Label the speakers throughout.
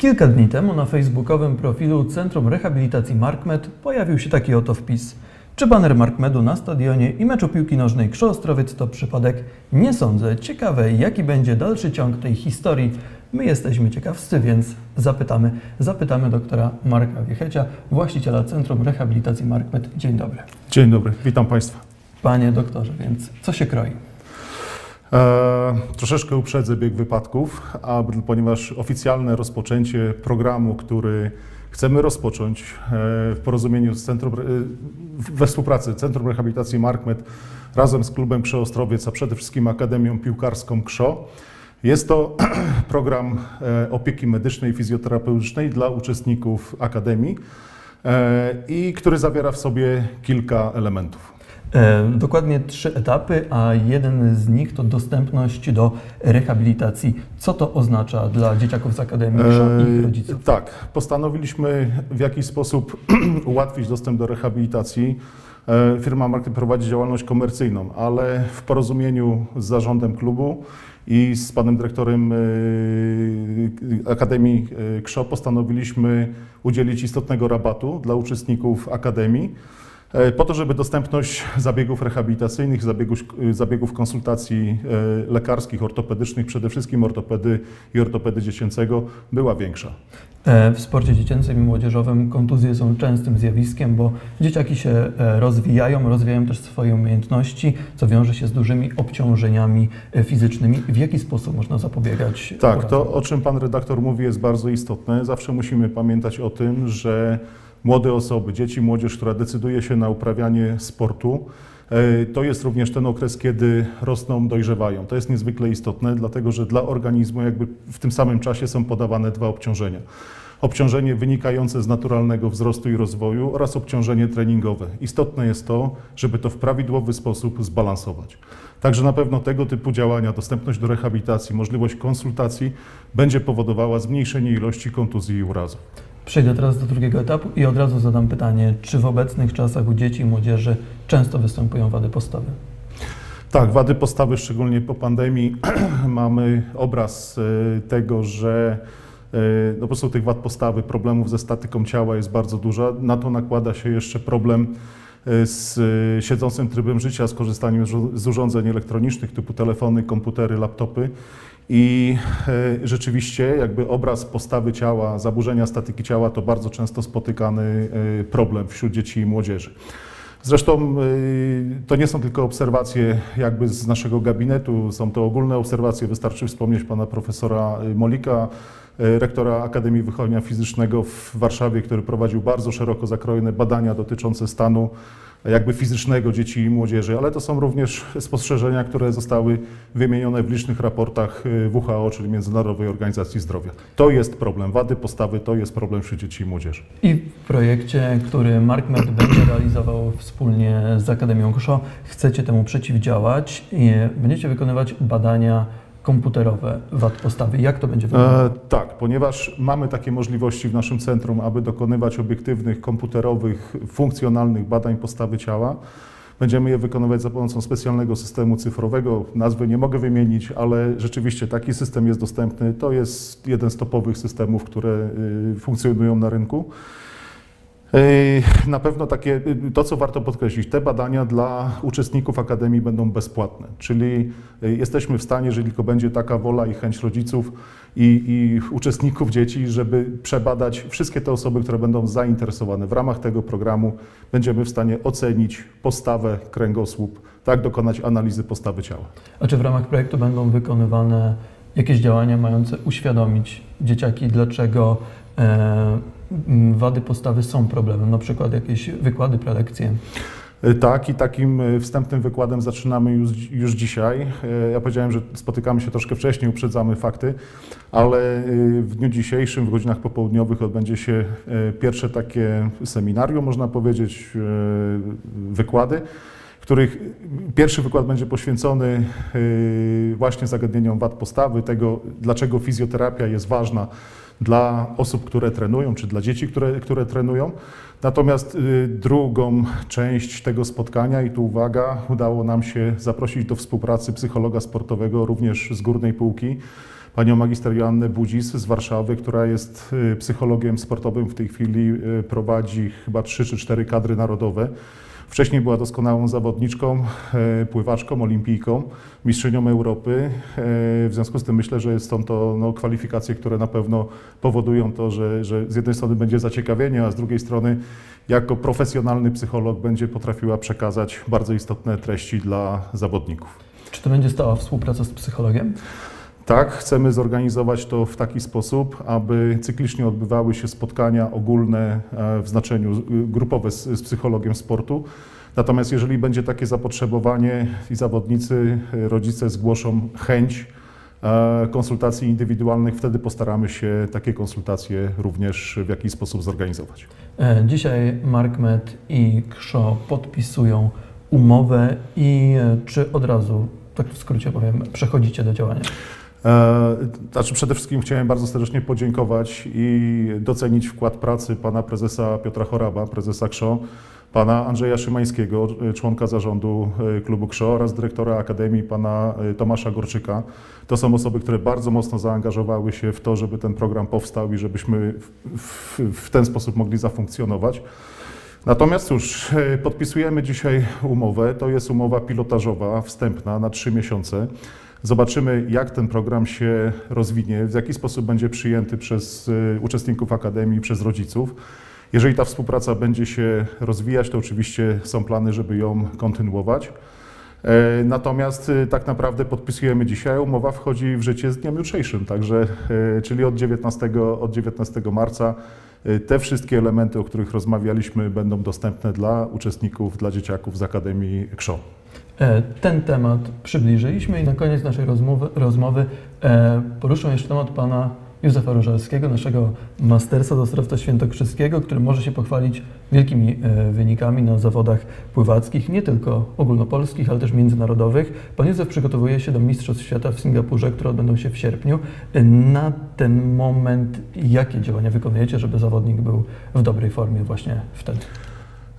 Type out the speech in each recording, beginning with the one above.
Speaker 1: Kilka dni temu na facebookowym profilu Centrum Rehabilitacji Markmed pojawił się taki oto wpis. Czy baner Markmedu na stadionie i meczu piłki nożnej Krzo-Ostrowiec to przypadek? Nie sądzę. Ciekawe, jaki będzie dalszy ciąg tej historii. My jesteśmy ciekawscy, więc zapytamy. Zapytamy doktora Marka Wiechecia, właściciela Centrum Rehabilitacji Markmed. Dzień dobry.
Speaker 2: Dzień dobry, witam Państwa.
Speaker 1: Panie doktorze, więc co się kroi?
Speaker 2: E, troszeczkę uprzedzę bieg wypadków, a, ponieważ oficjalne rozpoczęcie programu, który chcemy rozpocząć e, w porozumieniu z Centrum, e, we współpracy Centrum Rehabilitacji Markmed razem z klubem Krzo Ostrowiec, a przede wszystkim Akademią Piłkarską Krzo, jest to program e, opieki medycznej i fizjoterapeutycznej dla uczestników Akademii i który zawiera w sobie kilka elementów.
Speaker 1: E, dokładnie trzy etapy, a jeden z nich to dostępność do rehabilitacji. Co to oznacza dla dzieciaków z Akademii i ich rodziców?
Speaker 2: E, Tak, postanowiliśmy w jakiś sposób ułatwić dostęp do rehabilitacji. E, Firma Market prowadzi działalność komercyjną, ale w porozumieniu z zarządem klubu i z panem dyrektorem Akademii KRZO postanowiliśmy udzielić istotnego rabatu dla uczestników Akademii. E, Po to, żeby dostępność zabiegów rehabilitacyjnych, zabiegów, zabiegów konsultacji e, lekarskich, ortopedycznych, przede wszystkim ortopedy i ortopedy dziecięcego była większa.
Speaker 1: E, W sporcie dziecięcym i młodzieżowym kontuzje są częstym zjawiskiem, bo dzieciaki się e, rozwijają, rozwijają też swoje umiejętności, co wiąże się z dużymi obciążeniami e, fizycznymi. W jaki sposób można zapobiegać?
Speaker 2: Tak, to o czym pan redaktor mówi jest bardzo istotne. Zawsze musimy pamiętać o tym, że młode osoby, dzieci, młodzież, która decyduje się na uprawianie sportu, e, to jest również ten okres, kiedy rosną, dojrzewają. To jest niezwykle istotne, dlatego że dla organizmu jakby w tym samym czasie są podawane dwa obciążenia. Obciążenie wynikające z naturalnego wzrostu i rozwoju oraz obciążenie treningowe. Istotne jest to, żeby to w prawidłowy sposób zbalansować. Także na pewno tego typu działania, dostępność do rehabilitacji, możliwość konsultacji będzie powodowała zmniejszenie ilości kontuzji i urazów.
Speaker 1: Przejdę teraz do drugiego etapu i od razu zadam pytanie, czy w obecnych czasach u dzieci i młodzieży często występują wady postawy?
Speaker 2: Tak, wady postawy, szczególnie po pandemii, mamy obraz e, tego, że e, no po prostu tych wad postawy, problemów ze statyką ciała jest bardzo dużo. Na to nakłada się jeszcze problem e, z siedzącym trybem życia, z korzystaniem z urządzeń elektronicznych typu telefony, komputery, laptopy. I e, rzeczywiście jakby obraz postawy ciała, zaburzenia statyki ciała to bardzo często spotykany e, problem wśród dzieci i młodzieży. Zresztą y, to nie są tylko obserwacje jakby z naszego gabinetu, są to ogólne obserwacje. Wystarczy wspomnieć pana profesora Molika, rektora Akademii Wychowania Fizycznego w Warszawie, który prowadził bardzo szeroko zakrojone badania dotyczące stanu jakby fizycznego dzieci i młodzieży, ale to są również spostrzeżenia, które zostały wymienione w licznych raportach y, WHO, czyli Międzynarodowej Organizacji Zdrowia. To jest problem wady postawy, to jest problem wśród dzieci i młodzieży.
Speaker 1: I w projekcie, który MarkMed będzie realizował wspólnie z Akademią KSZO, chcecie temu przeciwdziałać i będziecie wykonywać badania komputerowe wad postawy. Jak to będzie wyglądało?
Speaker 2: E, tak, ponieważ mamy takie możliwości w naszym centrum, aby dokonywać obiektywnych, komputerowych, funkcjonalnych badań postawy ciała. Będziemy je wykonywać za pomocą specjalnego systemu cyfrowego. Nazwy nie mogę wymienić, ale rzeczywiście taki system jest dostępny. To jest jeden z topowych systemów, które y, funkcjonują na rynku. Yy, Na pewno takie, y, to co warto podkreślić, te badania dla uczestników Akademii będą bezpłatne, czyli y, jesteśmy w stanie, jeżeli tylko będzie taka wola i chęć rodziców i, i uczestników dzieci, żeby przebadać wszystkie te osoby, które będą zainteresowane. W ramach tego programu będziemy w stanie ocenić postawę, kręgosłup, tak dokonać analizy postawy ciała.
Speaker 1: A czy w ramach projektu będą wykonywane jakieś działania mające uświadomić dzieciaki, dlaczego e, wady postawy są problemem? Na przykład jakieś wykłady, prelekcje?
Speaker 2: Y, Tak, i takim y, wstępnym wykładem zaczynamy już, już dzisiaj. Y, Ja powiedziałem, że spotykamy się troszkę wcześniej, uprzedzamy fakty, ale w dniu dzisiejszym, w godzinach popołudniowych odbędzie się pierwsze takie seminarium, można powiedzieć, wykłady, których pierwszy wykład będzie poświęcony właśnie zagadnieniom wad postawy, tego dlaczego fizjoterapia jest ważna dla osób, które trenują, czy dla dzieci, które, które trenują. Natomiast y, drugą część tego spotkania, i tu uwaga, udało nam się zaprosić do współpracy psychologa sportowego również z górnej półki, panią magister Joannę Budzis z Warszawy, która jest y, psychologiem sportowym. W tej chwili y, prowadzi chyba trzy czy cztery kadry narodowe. Wcześniej była doskonałą zawodniczką, e, pływaczką, olimpijką, mistrzynią Europy. E, W związku z tym myślę, że są to no, kwalifikacje, które na pewno powodują to, że, że z jednej strony będzie zaciekawienie, a z drugiej strony jako profesjonalny psycholog będzie potrafiła przekazać bardzo istotne treści dla zawodników.
Speaker 1: Czy to będzie stała współpraca z psychologiem?
Speaker 2: Tak, chcemy zorganizować to w taki sposób, aby cyklicznie odbywały się spotkania ogólne e, w znaczeniu grupowe z, z psychologiem sportu. Natomiast jeżeli będzie takie zapotrzebowanie i zawodnicy, y, rodzice zgłoszą chęć e, konsultacji indywidualnych, wtedy postaramy się takie konsultacje również w jakiś sposób zorganizować.
Speaker 1: E, Dzisiaj MarkMed i KSZO podpisują umowę i e, czy od razu, tak w skrócie powiem, przechodzicie do działania?
Speaker 2: E, Znaczy przede wszystkim chciałem bardzo serdecznie podziękować i docenić wkład pracy pana prezesa Piotra Choraba, prezesa KSZO, pana Andrzeja Szymańskiego, e, członka zarządu e, klubu KSZO oraz dyrektora Akademii, pana Tomasza Gorczyka. To są osoby, które bardzo mocno zaangażowały się w to, żeby ten program powstał i żebyśmy w, w, w ten sposób mogli zafunkcjonować. Natomiast cóż, podpisujemy dzisiaj umowę. To jest umowa pilotażowa, wstępna na trzy miesiące. Zobaczymy, jak ten program się rozwinie, w jaki sposób będzie przyjęty przez e, uczestników Akademii, przez rodziców. Jeżeli ta współpraca będzie się rozwijać, to oczywiście są plany, żeby ją kontynuować. E, Natomiast e, tak naprawdę podpisujemy dzisiaj, umowa wchodzi w życie z dniem jutrzejszym, także, e, czyli od 19, od 19 marca te wszystkie elementy, o których rozmawialiśmy, będą dostępne dla uczestników, dla dzieciaków z Akademii KSZO.
Speaker 1: E, Ten temat przybliżyliśmy i na koniec naszej rozmowy, rozmowy e, poruszę jeszcze temat pana Józefa Różalskiego, naszego mastersa do Ostrowca Świętokrzyskiego, który może się pochwalić wielkimi e, wynikami na zawodach pływackich, nie tylko ogólnopolskich, ale też międzynarodowych. Pan Józef przygotowuje się do Mistrzostw Świata w Singapurze, które odbędą się w sierpniu. Na ten moment jakie działania wykonujecie, żeby zawodnik był w dobrej formie właśnie wtedy?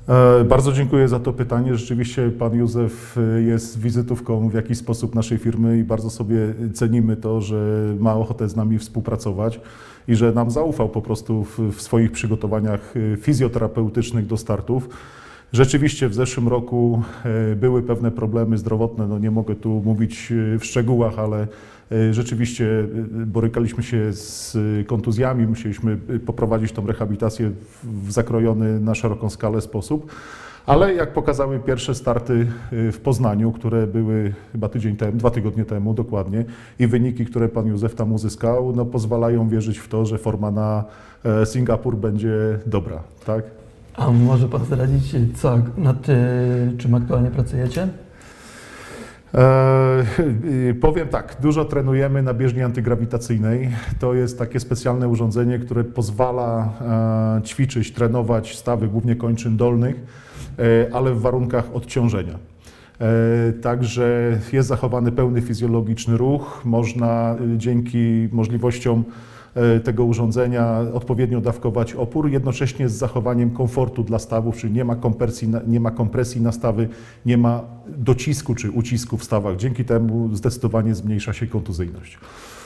Speaker 2: E, Bardzo dziękuję za to pytanie. Rzeczywiście pan Józef e, jest wizytówką w jakiś sposób naszej firmy i bardzo sobie cenimy to, że ma ochotę z nami współpracować i że nam zaufał po prostu w, w swoich przygotowaniach e, fizjoterapeutycznych do startów. Rzeczywiście w zeszłym roku e, były pewne problemy zdrowotne, no nie mogę tu mówić e, w szczegółach, ale e, rzeczywiście borykaliśmy się z kontuzjami, musieliśmy poprowadzić tą rehabilitację w- zakrojony na szeroką skalę sposób. Ale jak pokazały pierwsze starty w Poznaniu, które były chyba tydzień temu, dwa tygodnie temu dokładnie, i wyniki, które pan Józef tam uzyskał, no pozwalają wierzyć w to, że forma na Singapur będzie dobra, tak?
Speaker 1: A może pan zdradzić, co, nad y, czym aktualnie pracujecie?
Speaker 2: E, powiem tak, dużo trenujemy na bieżni antygrawitacyjnej. To jest takie specjalne urządzenie, które pozwala e, ćwiczyć, trenować stawy głównie kończyn dolnych, e, ale w warunkach odciążenia. E, Także jest zachowany pełny fizjologiczny ruch. Można dzięki możliwościom e, tego urządzenia odpowiednio dawkować opór, jednocześnie z zachowaniem komfortu dla stawów, czyli nie ma kompresji nie ma kompresji na stawy, nie ma docisku czy ucisku w stawach. Dzięki temu zdecydowanie zmniejsza się kontuzyjność.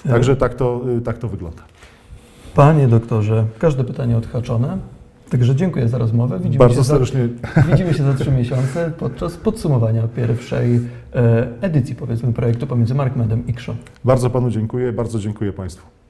Speaker 2: Także tak to, y, tak to wygląda.
Speaker 1: Panie doktorze, każde pytanie odhaczone. Także dziękuję za rozmowę. Widzimy
Speaker 2: Bardzo
Speaker 1: się za,
Speaker 2: serdecznie
Speaker 1: widzimy się za trzy miesiące podczas podsumowania pierwszej e, edycji, powiedzmy, projektu pomiędzy Markmedem i KSZO.
Speaker 2: bardzo panu dziękuję, bardzo dziękuję państwu.